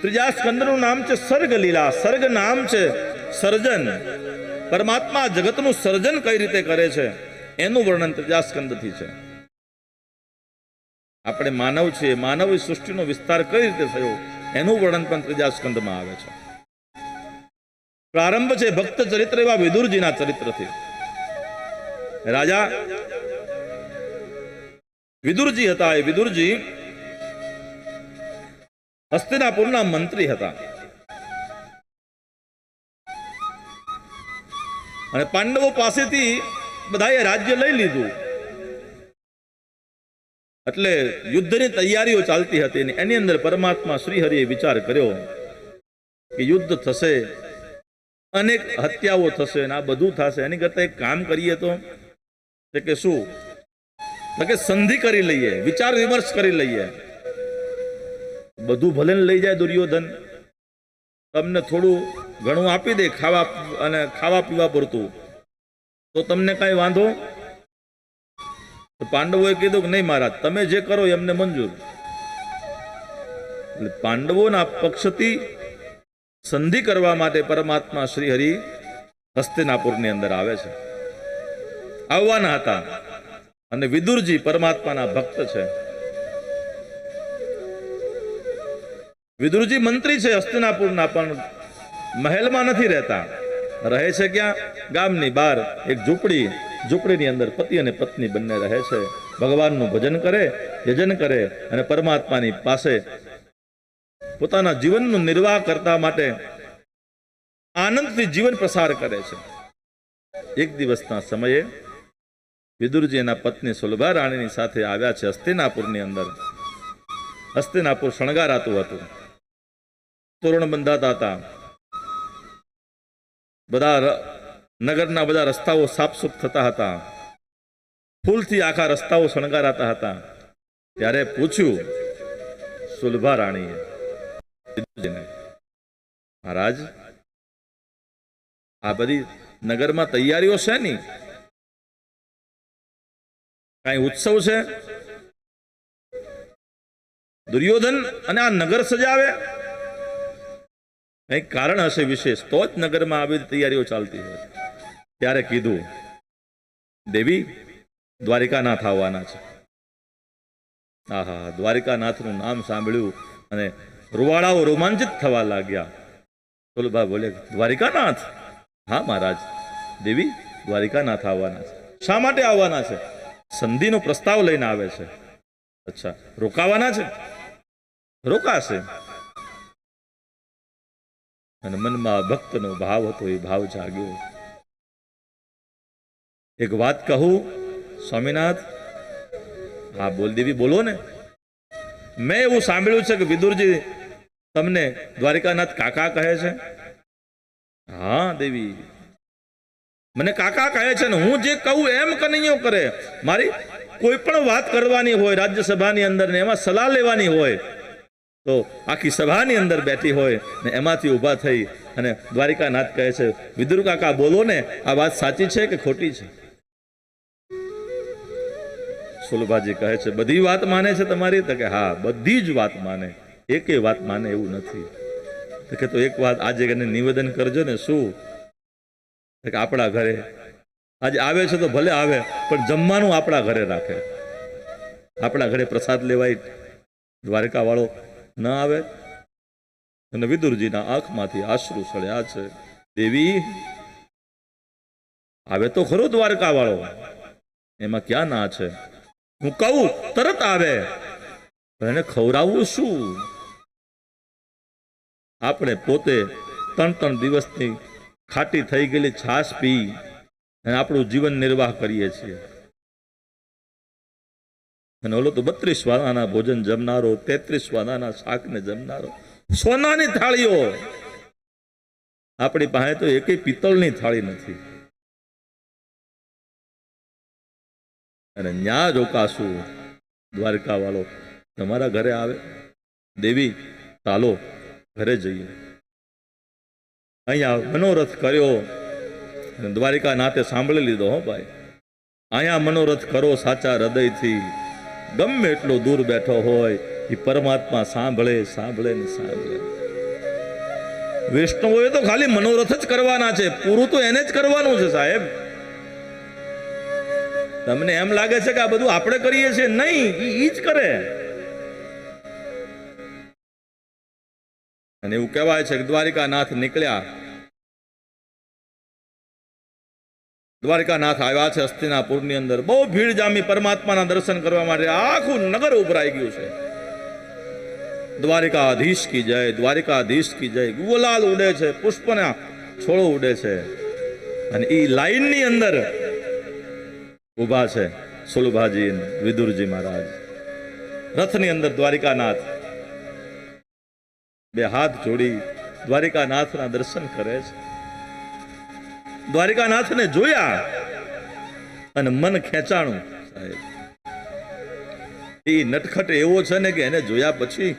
ત્રીજા સ્કંદનું નામ છે સર્ગ લીલા સર્ગ નામ છે સર્જન. પરમાત્મા જગતનું સર્જન કઈ રીતે કરે છે? એનું વર્ણન ત્રીજા સ્કંદથી છે. આપણે માનવ છીએ. માનવ સૃષ્ટિનો વિસ્તાર કઈ રીતે થયો? એનું વર્ણન પણ ત્રીજા સ્કંદમાં આવે છે. પ્રારંભ છે ભક્ત ચરિત્ર એવા વિદુરજીના ચરિત્રથી. રાજા, વિદુરજી હતા એ. વિદુરજી હસ્તિનાપુરના મંત્રી હતા. અને પાંડવો પાસેથી બધાએ રાજ્ય લઈ લીધું. એટલે યુદ્ધની તૈયારીઓ ચાલતી હતી અને એની અંદર પરમાત્મા શ્રીહરિએ વિચાર કર્યો કે યુદ્ધ થશે, અનેક હત્યાઓ થશે અને આ બધું થશે. એની કરતા એક કામ કરીએ તો કે શું? કે સંધિ કરી લઈએ, વિચાર વિમર્શ કરી લઈએ. બધું ભલે ને લઈ જાય દુર્યોધન, તમને થોડું ઘણું આપી દે ખાવા અને ખાવા પીવા પૂરતું. તો તમને કાંઈ વાંધો? પાંડવોએ કીધું કે નહીં મહારાજ, તમે જે કરો એમને મંજૂર. પાંડવોના પક્ષથી સંધિ કરવા માટે પરમાત્મા શ્રી હરિ હસ્તિનાપુરની અંદર આવે છે. આવવાના હતા. અને વિદુરજી પરમાત્માના ભક્ત છે. વિદુરજી મંત્રી છે હસ્તિનાપુરના પણ મહેલમાં નથી રહેતા. રહે છે ક્યાં? ગામની બહાર એક ઝૂંપડી, ઝૂંપડીની અંદર પતિ અને પત્ની બંને રહે છે. ભગવાનનું ભજન કરે, યજન કરે અને પરમાત્માની પાસે પોતાના જીવનનું નિર્વાહ કરતા માટે આનંદથી જીવન પ્રસાર કરે છે. એક દિવસના સમયે વિદુરજી એના પત્ની સુલભા રાણીની સાથે આવ્યા છે હસ્તિનાપુરની અંદર. હસ્તિનાપુર શણગારાતું હતું. તોરણ બંધાતા હતા. બધા નગરના બધા રસ્તાઓ સાફસૂફ થતા હતા. ફૂલથી આખા રસ્તાઓ શણગારાતા હતા. ત્યારે પૂછ્યું, સુલભા રાણીએ મહારાજ, આ બધી નગરમાં તૈયારીઓ છે ની કઈ ઉત્સવ છે? દુર્યોધન અને આ નગર સજાવે? કંઈક કારણ હશે વિશેષ, તો જ નગરમાં આવી તૈયારીઓ ચાલતી હોય. ત્યારે કીધું, દેવી, દ્વારિકાનાથ આવવાના છે. આહા, દ્વારિકાનાથનું નામ સાંભળ્યું અને રૂવાડાઓ રોમાંચિત થવા લાગ્યા. સુલભા બોલે, દ્વારિકાનાથ? હા, મહારાજ, દેવી દ્વારિકાનાથ આવવાના છે. શા માટે આવવાના છે? સંધિનો પ્રસ્તાવ લઈને આવે છે. અચ્છા, રોકાવાના છે? રોકાશે. અને મનમાં ભક્તનો ભાવ હતો, એ ભાવ જાગ્યો. એક વાત કહું, સ્વામિનાથ, હા બોલ દેવી બોલો ને. મેં એવું સાંભળ્યું છે કે વિદુરજી તમને દ્વારિકાનાથ કાકા કહે છે? હા, દેવી. મને કાકા કહે છે ને, હું જે કહું એમ કનૈયો કરે. મારી કોઈ પણ વાત કરવાની હોય, રાજ્યસભાની અંદર ને એમાં સલાહ લેવાની હોય તો આખી સભાની અંદર બેઠી હોય ને એમાંથી ઊભા થઈ અને દ્વારિકાનાથ કહે છે, વિદુર કાકા, બોલો ને, આ વાત સાચી છે કે ખોટી છે? સુલભાજી કહે છે, બધી વાત માને છે તમારી? તો કે, હા, બધી જ વાત માને. એકે વાત માને એવું નથી. કે, તો એક વાત આજે એને નિવેદન કરજો ને, શું? કે, આપણા ઘરે. આજે આવે છે તો ભલે આવે, પણ જમવાનું આપણા ઘરે રાખે. આપણા ઘરે પ્રસાદ લેવાય. દ્વારકા વાળો ન આવે? અને વિદુરજીના આંખમાંથી આશરું સળ્યા છે. દેવી, આવે તો ખરો દ્વારકા વાળો એમાં ક્યાં ના છે? હું કહું, તરત આવે. એને ખવડાવવું શું? આપણે પોતે ત્રણ ત્રણ દિવસની ખાટી થઈ ગયેલી છાશ પી અને આપણું જીવન નિર્વાહ કરીએ છીએ. અને ઓલો તો બત્રીસ વાનાના ભોજન જમનારો, તેત્રીસ વાનાના શાકને જમનારો. સોનાની થાળીઓ. આપણી પાસે તો એકેય પિત્તળની થાળી નથી. અને ન્યા રોકાશું દ્વારકા વાળો તમારા ઘરે આવે? દેવી, ચાલો, ઘરે જઈએ. અહીંયા મનોરથ કર્યો. દ્વારિકા નાતે સાંભળી લીધો હો ભાઈ. અહીંયા મનોરથ કરો સાચા હૃદયથી. ગમે એટલો દૂર બેઠો હોય, એ પરમાત્મા સાંભળે સાંભળે ને સાંભળે. વૈષ્ણવોએ તો ખાલી મનોરથ જ કરવાના છે. પૂરું તો એને જ કરવાનું છે, સાહેબ. તમને એમ લાગે છે કે આ બધું આપણે કરીએ છીએ? નહીં, એ જ કરે. અને એવું કહેવાય છે કે દ્વારિકાનાથ નીકળ્યા. દ્વારિકાનાથ આવ્યા છે હસ્તિનાપુરની અંદર. બહુ ભીડ જામી પરમાત્માના દર્શન કરવા માટે આખું નગર ઉભરાઈ ગયું છે. દ્વારિકાધીશ કી જય, દ્વારિકાધીશ કી જય. ગુલાલ ઉડે છે, પુષ્પના છોડો ઉડે છે. અને એ લાઈનની અંદર ઊભા છે સુલભાજી વિદુરજી મહારાજ. રથની અંદર દ્વારિકાનાથ. બે હાથ જોડી દ્વારિકાનાથના દર્શન કરે છે. દ્વારિકાનાથને જોયા અને મન ખેંચાણું, સાહેબ. એ નટખટ એવો છે ને કે એને જોયા પછી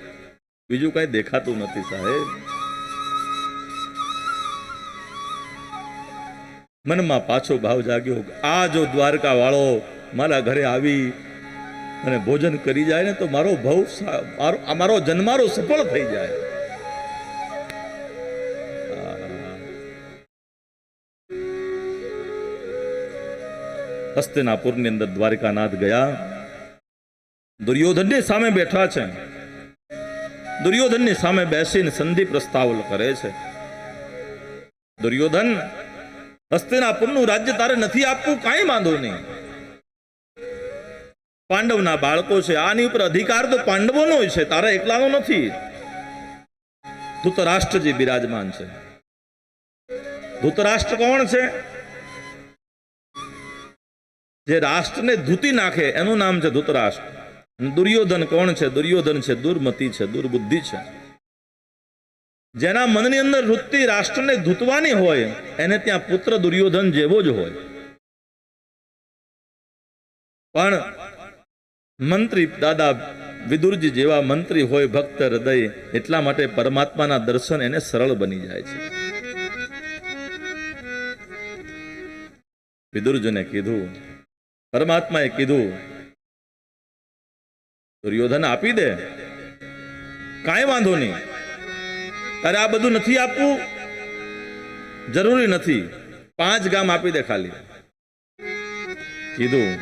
બીજું કઈ દેખાતું નથી, સાહેબ. મનમાં પાછો ભાવ જાગ્યો આ જો દ્વારકા વાળો મારા ઘરે આવી અને ભોજન કરી જાય ને તો મારો ભવ મારો જન્મારો સફળ થઈ જાય. હસ્તિનાપુરની અંદર દ્વારિકાનાથ ગયા. દુર્યોધનની સામે બેઠા છે. દુર્યોધનની સામે બેસીને સંધિ પ્રસ્તાવ કરે છે. દુર્યોધન, હસ્તિનાપુરનું રાજ્ય તારે નથી આપવું, કાંઈ વાંધો નહીં. પાંડવના બાળકો છે, આની ઉપર અધિકાર તો પાંડવોનો છે, તારા એકલાનો નથી. ધૂતરાષ્ટ્રજી બિરાજમાન છે. ધૂતરાષ્ટ્ર કોણ છે? જે રાષ્ટ્રને ધૂતી નાખે, એનું નામ છે ધૂતરાષ્ટ્ર. દુર્યોધન કોણ છે? દુર્યોધન છે, દુર્મતિ છે, દુર્બુદ્ધિ છે. જેના મનની અંદર વૃત્તિ રાષ્ટ્રને ધૂતવાની હોય, એને ત્યાં પુત્ર દુર્યોધન જેવો જ હોય. પણ મંત્રી દાદા વિદુરજી જેવા મંત્રી હોય, ભક્ત હૃદય, એટલા માટે પરમાત્માના દર્શન એને સરળ બની જાય છે. વિદુરજીને કીધું પરમાત્માએ કીધું, દુર્યોધન આપી દે. કાંઈ વાંધો નહીં. તારે આ બધું નથી આપવું? જરૂરી નથી. પાંચ ગામ આપી દે ખાલી. કીધું,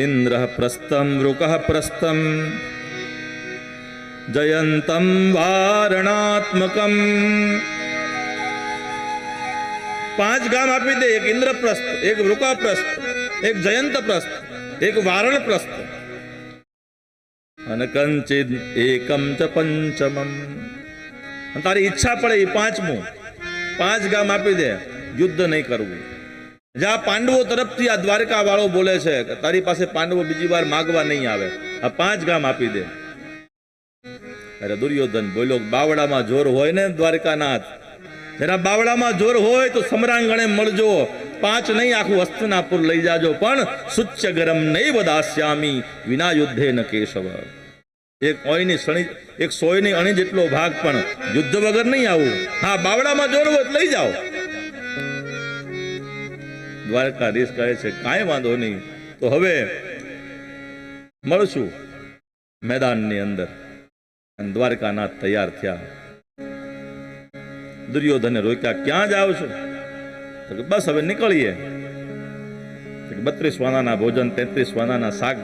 ઇન્દ્ર પ્રસ્થમ, વૃક પ્રસ્થમ. જયંતમ વારણાત્મકમ. પાંચ ગામ આપી દે. એક ઇન્દ્રપ્રસ્થ, એક વૃકાપ્રસ્થ. એક જયંતપ્રસ્થ એક વારણપ્રસ્થ અને કંચિત એકમ ચ પંચમમ. તારી ઈચ્છા પડે એ પાંચમું. પાંચ ગામ આપી દે, યુદ્ધ નહીં કરવું. જ્યાં પાંડવો તરફથી આ દ્વારકા વાળો બોલે છે કે તારી પાસે પાંડવો બીજી વાર માગવા નહીં આવે. આ પાંચ ગામ આપી દે. અરે દુર્યોધન બોલ્યો બાવડામાં જોર હોય ને દ્વારકાનાથ જેના બાવળામાં જોર હોય તો સમરાંગણે મળજો. પાંચ નહીં, આખું હસ્તનાપુર લઈ જાજો. પણ સુચ્ચ ગરમ નહીં વદાશ્યામી વિના યુદ્ધે ન કેશવ. એક ઓયની શણી એક સોયની અણી જેટલો ભાગ પણ યુદ્ધ વગર નહીં આવું. હા બાવડામાં જોર હોય લઈ જાઓ. દ્વારકાધીશ કહે છે, કાંઈ વાંધો નહીં. તો હવે મળશું મેદાનની અંદર. દ્વારકાનાથ તૈયાર થયા. દુર્યોધને રોક્યા, ક્યાં જાવ છો? બસ, હવે નીકળીએ. બત્રીસ વાનાના ભોજન, તેત્રીસ વાનાના શાક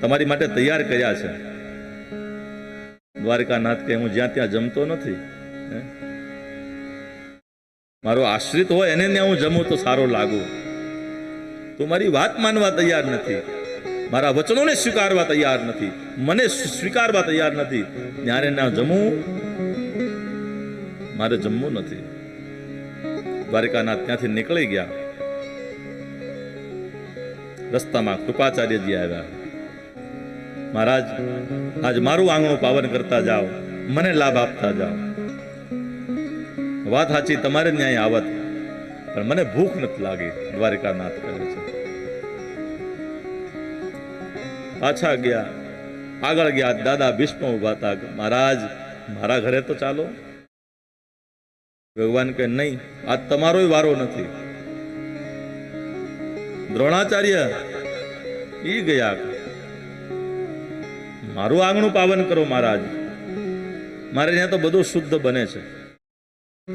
તમારી માટે તૈયાર કર્યા છે. દ્વારકાનાથ કે હું જ્યાં ત્યાં જમતો નથી? મારો આશ્રિત હોય એને ત્યાં હું જમું તો સારો લાગુ. તું મારી વાત માનવા તૈયાર નથી. મારા વચનોને સ્વીકારવા તૈયાર નથી. મને સ્વીકારવા તૈયાર નથી. ત્યારે ના જમવું મારે જમવું નથી. દ્વારિકાના ત્યાંથી નીકળી ગયા. રસ્તામાં કૃપાચાર્યજી આવ્યા. મહારાજ, આજ મારું આંગણું પાવન કરતા જાઓ. મને લાભ આપતા જાઓ. વાત સાચી, તમારે ન્યાય આવત. પણ મને ભૂખ નથી લાગી, દ્વારિકાનાથ કહે છે. પાછા ગયા. આગળ ગયા. દાદા ભીષ્મ ઊભા હતા. મહારાજ, મારા ઘરે તો ચાલો. ભગવાન કે નહીં, આ તમારોય વારો નથી. દ્રોણાચાર્ય ઈ ગયા. મારું આંગણું પાવન કરો મહારાજ. મારે ત્યાં તો બધું શુદ્ધ બને છે.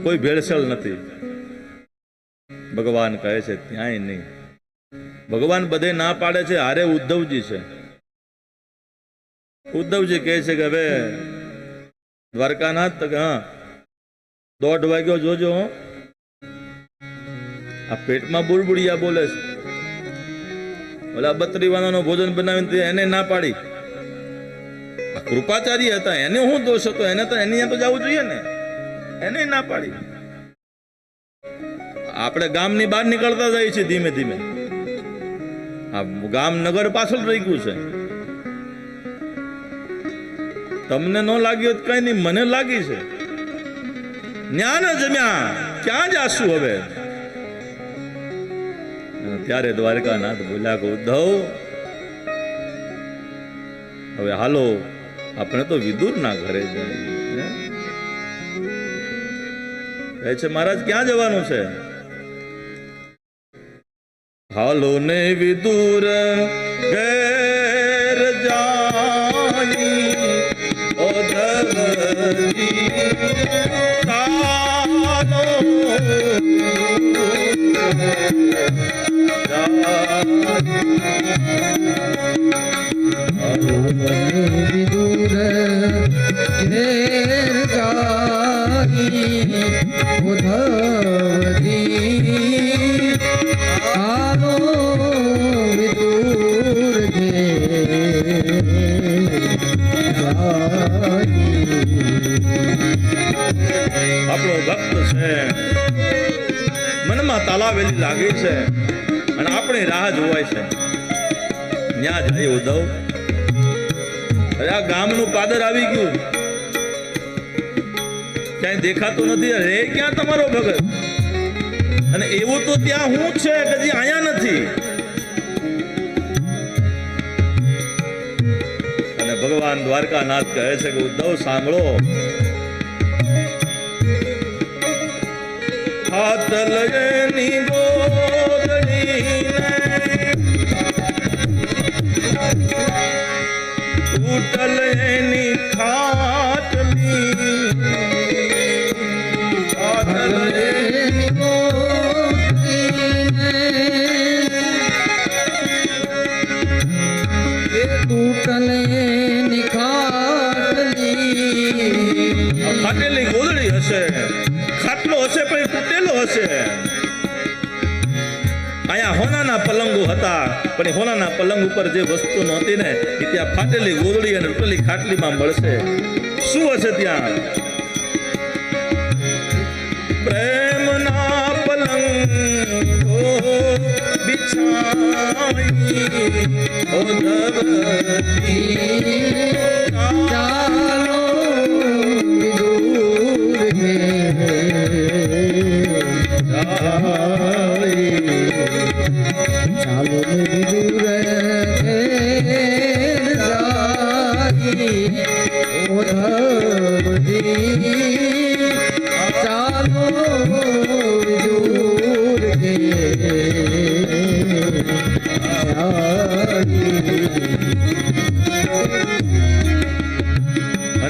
કોઈ ભેળસેળ નથી. ભગવાન કહે છે, ત્યાંય નહીં. ભગવાન બધે ના પાડે છે, હારે ઉદ્ધવજી છે. ઉદ્ધવજી કહે છે કે હવે દ્વારકાનાથ, હા દોઢ વાગ્યો, જોજો આ પેટમાં બુડબુડિયા બોલે છે. ઓલા બત્રીવાનાનો ભોજન બનાવીને એને ના પાડી. કૃપાચાર્ય હતા, એને શું દોષ હતો? એને તો એની તો જવું જોઈએ ને. એને ના પાડી. આપણે ગામની બહાર નીકળતા જઈએ છીએ ધીમે ધીમે. આ ગામ નગર પાછળ રહી ગયું છે. તમને ન લાગ્યું કઈ નહીં, મને લાગી છે. જ્ઞાન જમ્યા ક્યાં જાશું હવે? ત્યારે દ્વારકાનાથ બોલ્યા કે, ઉદ્ધવ, હવે હાલો, આપણે તો વિદુર ના ઘરે જઈએ. કહે છે, મહારાજ, ક્યાં જવાનું છે? હાલો ને વિદુર, ઘેર આપણો ભક્ત છે. મનમાં તાલાવેલી લાગે છે. અને રાહ જોવાય છે. ન્યા જાય ઉદ્ધવ. અરે આ ગામનું પાદર આવી ગયું. ક્યાંય દેખાતું નથી. રે ક્યાં તમારો ભગત અને એવું તો ત્યાં હું છે કે અહીંયા નથી. અને ભગવાન દ્વારકાનાથ કહે છે કે, ઉદ્ધવ, સાંભળો. હાથ લગની ગોદડીને પણ હોનાના પલંગ ઉપર જે વસ્તુ નહોતી ને, એ ત્યાં ફાટેલી ગોદડી અને તૂટેલી ખાટલીમાં મળશે. શું હશે ત્યાં? પ્રેમના પલંગ બિછાઈ, ઓ ચાલો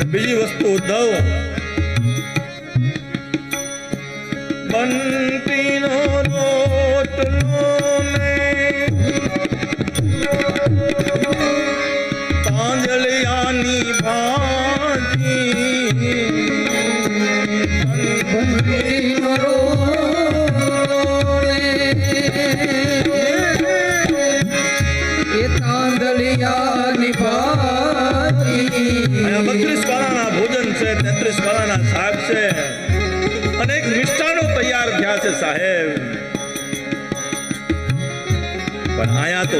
બીજી વસ્તુ ઉદ્ધવ. બંટીનો આયા તો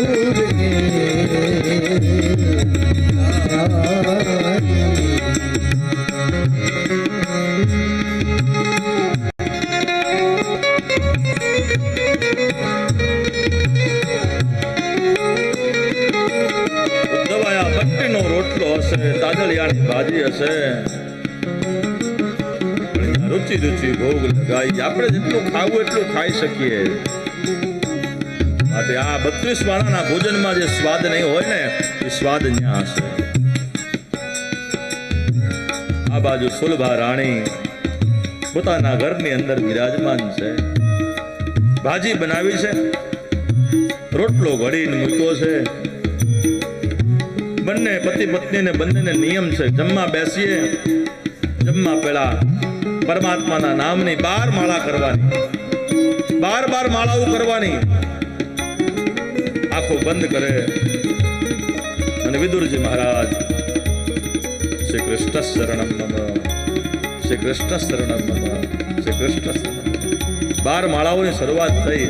રુચિ રુચિ ભોગ લગાવી આપણે જેટલું ખાવું એટલું ખાઈ શકીએ. માટે આ બત્રીસ માળાના ભોજનમાં જે સ્વાદ નહીં હોય ને, એ સ્વાદ ત્યાં હશે. આ બાજુ સુલભા રાણી પોતાના ઘરની અંદર બિરાજમાન છે. ભાજી બનાવી છે. રોટલો ઘડીને મૂક્યો છે. બંને પતિ પત્નીને બંનેને નિયમ છે. જમવા બેસીએ. જમવા પહેલા પરમાત્માના નામની બાર માળા કરવાની. બાર બાર માળાઓ કરવાની. આંખો બંધ કરે. અને વિદુરજી મહારાજ શ્રી કૃષ્ણ શરણમ શ્રી કૃષ્ણ શરણમ શ્રી કૃષ્ણ શરણમ બાર માળાઓની શરૂઆત થઈ.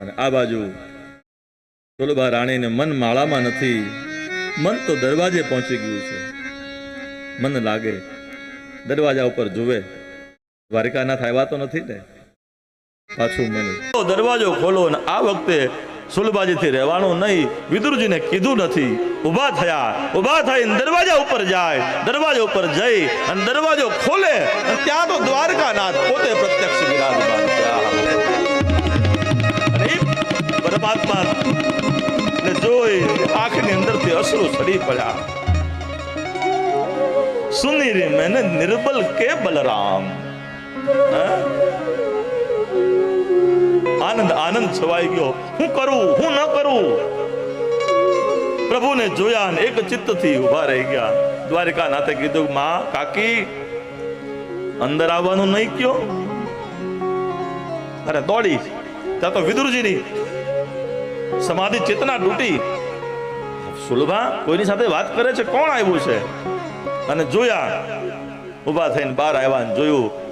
અને આ બાજુ તુલબા રાણીને મન માળામાં નથી. મન તો દરવાજે પહોંચી ગયું છે. મન લાગે, દરવાજા ઉપર જુએ. દ્વારિકાનાથ આવ્યા તો નથી ને? પાછું મન. દરવાજો ખોલો ને આ વખતે સુલભાજીથી રહેવાનું નહીં. વિદુરજીને કીધું નથી. ઊભા થયા. ઊભા થઈને દરવાજા ઉપર જાય. દરવાજા ઉપર જઈ અને દરવાજો ખોલે. અને ત્યાં તો દ્વારકાનાથ પોતે પ્રત્યક્ષ વિરાજમાન પરમાત્મા જોઈ આંખની અંદરથી અશ્રુ સડી પડ્યા. સુની रे મેને निर्बल બલરામ હે? આનંદ આનંદ છવાઈ ગયો હું કરું હું ન કરું પ્રભુને જોયા ને એક ચિત્તથી ઊભા રહી ગયા દ્વારિકા નાથે કીધું માં કાકી અંદર આવવાનું નહીં કયો અરે દોડી ત્યાં તો વિદુરજીની સમાધિ ચેતના તૂટી સુલભા કોઈની સાથે વાત કરે છે કોણ આવ્યું છે અને જોયા, ઊભા થઈને બહાર આવ્યા જોયું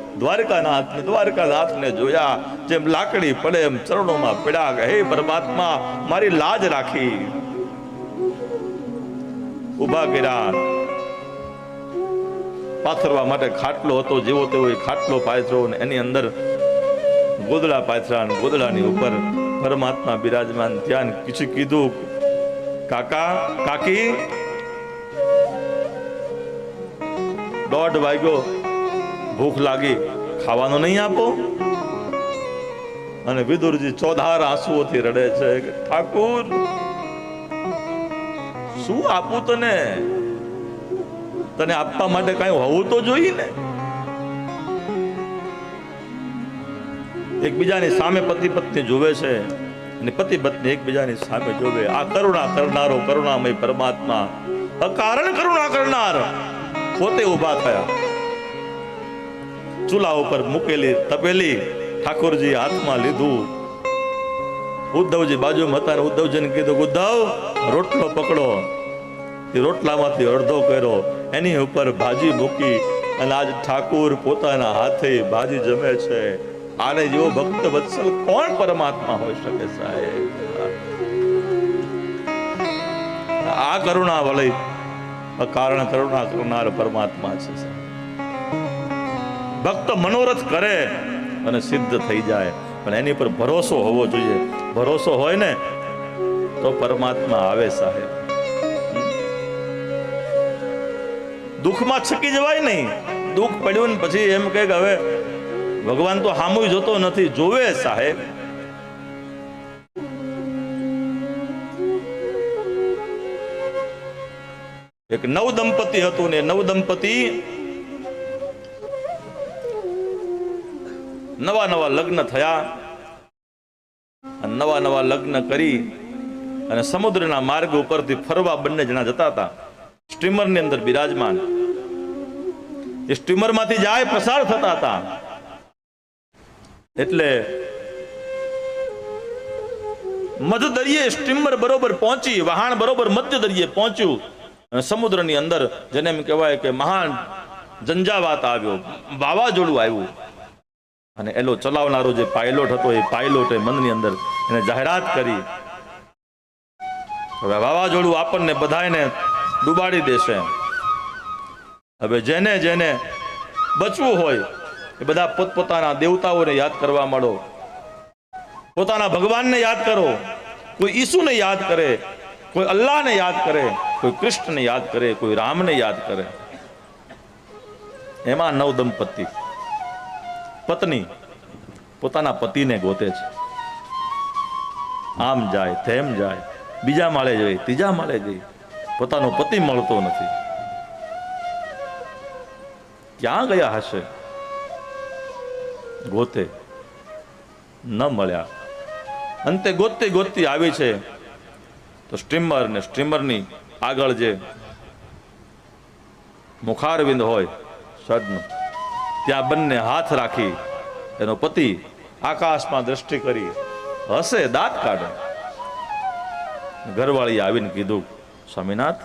પાથરવા માટે ખાટલો હતો, જેવો તેવો એ ખાટલો પાથરો અને એની અંદર ગોદડા પાથરા ને ગોદડાની ઉપર પરમાત્મા બિરાજમાન ધ્યાન কিছু કીધું, કાકા, કાકી દોઢ વાગ્યો. ભૂખ લાગી. ખાવાનું નહીં આપો? અને વિદુરજી ચોધાર આંસુઓથી રડે છે કે, ઠાકુર, શું આપું તને? તને આપવા માટે કઈ હોવું તો જોઈએ ને? એકબીજાની સામે પતિ પત્ની જોવે છે અને પતિ પત્ની એકબીજાની સામે જોવે. આ કરુણા કરનારો કરુણામય પરમાત્મા. અકારણ કરુણા કરનાર. પોતે ઊભા થયા. ચૂલા ઉપર મૂકેલી તપેલી ઠાકોરજી હાથમાં લીધું. ઉદ્ધવજી બાજુમાં હતા ઉદ્ધવજીને કીધું, ઉદ્ધવ, રોટલો પકડો. એ રોટલામાંથી અડધો કર્યો. એની ઉપર ભાજી મૂકી અને આજ ઠાકુર પોતાના હાથે ભાજી જમે છે. આને જેવો ભક્ત વત્સલ કોણ પરમાત્મા હોઈ શકે સાહેબ? આ કરુણા વલય કારણ કરુણા કરનાર પરમાત્મા છે ભક્ત મનોરથ કરે અને સિદ્ધ થઈ જાય. પણ એની પર ભરોસો હોવો જોઈએ. ભરોસો હોય ને, તો પરમાત્મા આવે, સાહેબ. દુઃખમાં છકી જવાય નહીં. દુઃખ પડ્યું ને પછી એમ કહે કે હવે ભગવાન તો હામુય જોતો નથી. જોવે, સાહેબ. એક નવ દંપતી હતું ને નવ દંપતી નવા નવા લગ્ન થયા. નવા નવા લગ્ન કરી અને સમુદ્રના માર્ગ ઉપરથી ફરવા બંને જણા જતા હતા. સ્ટીમરની અંદર બિરાજમાન. એ સ્ટીમરમાંથી જાય પસાર થતા હતા. એટલે મધ દરિયે સ્ટીમર બરોબર પહોંચી, વહાણ બરોબર મધ્ય દરિયે પહોંચ્યું. સમુદ્રની અંદર જેને એમ કહેવાય કે મહાન ઝંઝાવાત આવ્યો, વાવાઝોડું આવ્યું. અને એલો ચલાવનારો જે પાયલોટ હતો, એ પાયલોટે મનની અંદર એને જાહેરાત કરી. હવે વાવાઝોડું આપણને બધાને ડૂબાડી દેશે. હવે જેને જેને બચવું હોય, એ બધા પોતપોતાના દેવતાઓને યાદ કરવા માંડો. પોતાના ભગવાનને યાદ કરો. કોઈ ઈસુને યાદ કરે, કોઈ અલ્લાહને યાદ કરે. કોઈ કૃષ્ણને યાદ કરે, કોઈ રામને યાદ કરે. એમાં નવ દંપતી. પત્ની પોતાના પતિને ગોતે છે. આમ જાય, તેમ જાય. બીજા માળે જઈ ત્રીજા માળે જઈ પોતાનો પતિ મળતો નથી. ક્યાં ગયા હશે? ગોતે. ન મળ્યા. અંતે ગોતતી ગોતતી આવી છે. તો સ્ટીમર ને સ્ટીમરની આગળ જે મુખારવિંદ હોય, સદનું, ત્યાં બંને હાથ રાખી એનો પતિ આકાશમાં દ્રષ્ટિ કરી, હશે દાંત કાઢે. ઘરવાળી આવીને કીધું, સ્વામિનાથ,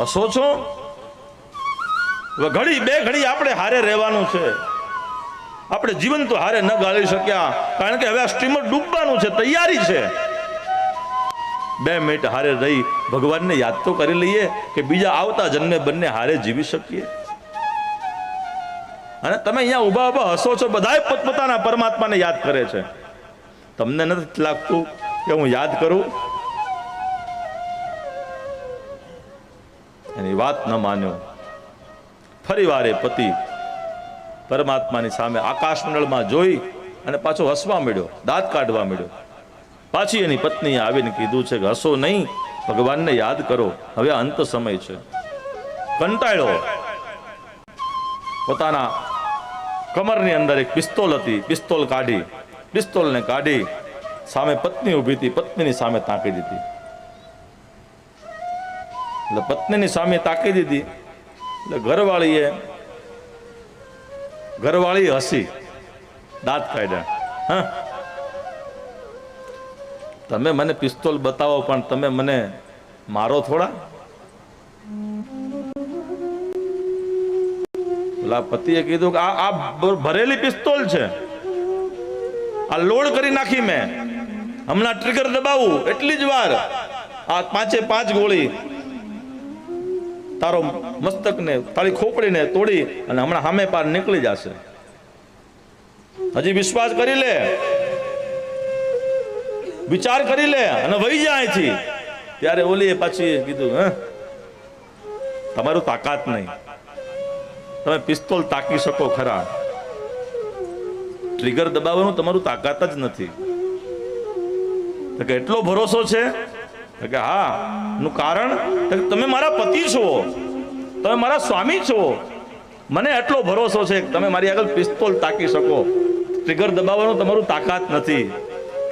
હસો છો? ઘડી, બે ઘડી આપણે હારે રહેવાનું છે. આપણે જીવન તો હારે ન ગાળી શક્યા. કારણ કે હવે આ સ્ટીમર ડૂબવાનું છે, તૈયારી છે. બે મિનિટ હારે રહી ભગવાનને યાદ તો કરી લઈએ કે બીજા આવતા જન્મે બંને હારે જીવી શકીએ. અને તમે અહીંયા ઊભા ઊભા હસો છો બધા પોતપોતાના પરમાત્માને યાદ કરે છે. તમને નથી લાગતું કે હું યાદ કરું? એની વાત ન માન્યો. ફરી વારે પતિ પરમાત્માની સામે આકાશ મંડળમાં જોઈ અને પાછો હસવા મળ્યો દાંત કાઢવા મળ્યો પાછી એની પત્નીએ આવીને કીધું છે કે હસો નહીં, ભગવાનને યાદ કરો. હવે અંત સમય છે. કંટાળ્યો. પોતાના કમરની અંદર એક પિસ્તોલ હતી. પિસ્તોલ કાઢી. પિસ્તોલને કાઢી સામે પત્ની ઊભી હતી. પત્નીની સામે તાકી દીધી. એટલે પત્નીની સામે તાકી દીધી. એટલે ઘરવાળીએ, ઘરવાળી હસી. દાંત કાઢ્યા. હા? તમે મને પિસ્તોલ બતાવો, પણ તમે મને મારો થોડા? પેલા પતિએ કીધું કે આ ભરેલી પિસ્તોલ છે. આ લોડ કરી નાખી મેં. હમણાં ટ્રિગર દબાવું, એટલી જ વાર. આ પાંચે પાંચ ગોળી. તારો મસ્તકને તારી ખોપડીને તોડી અને હમણાં સામે પાર નીકળી જશે. હજી વિશ્વાસ કરી લે. વિચાર કરી લે અને વહી જાય અહીંથી. ત્યારે ઓલીએ પાછી કીધું, હે? તમારું તાકાત નહીં. તમે પિસ્તોલ તાકી શકો ખરા. ટ્રિગર દબાવવાનું તમારું તાકાત જ નથી. કે, એટલો ભરોસો છે? કે, હા. નું કારણ તમે મારા પતિ છો. તમે મારા સ્વામી છો. મને એટલો ભરોસો છે કે તમે મારી આગળ પિસ્તોલ તાકી શકો. ટ્રિગર દબાવવાનું તમારું તાકાત નથી.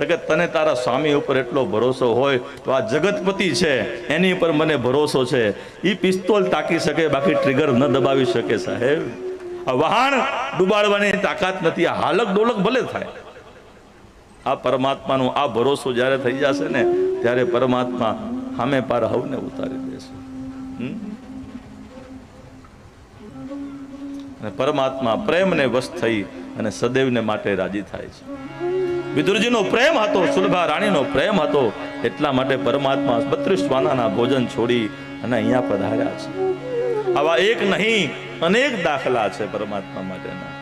તો કે તને તારા સ્વામી ઉપર એટલો ભરોસો હોય તો આ જગતપતિ છે, એની ઉપર મને ભરોસો છે. એ પિસ્તોલ તાકી શકે, બાકી ટ્રિગર ન દબાવી શકે સાહેબ. આ વહાણ ડુબાડવાની તાકાત નથી, આ હાલક ડોલક ભલે થાય. આ પરમાત્માનો આ ભરોસો જ્યારે થઈ જશે ને, ત્યારે પરમાત્મા સામે પાર હવને ઉતારી દેશે? અને પરમાત્મા પ્રેમને વશ થઈ અને સદૈવને માટે રાજી થાય છે. વિદુરજીનો પ્રેમ હતો, સુલભા રાણીનો પ્રેમ હતો. એટલા માટે પરમાત્મા બત્રીસ વાનાના ભોજન છોડી અને અહીંયા પધાર્યા છે. આવા એક નહીં, અનેક દાખલા છે પરમાત્મા માટેના.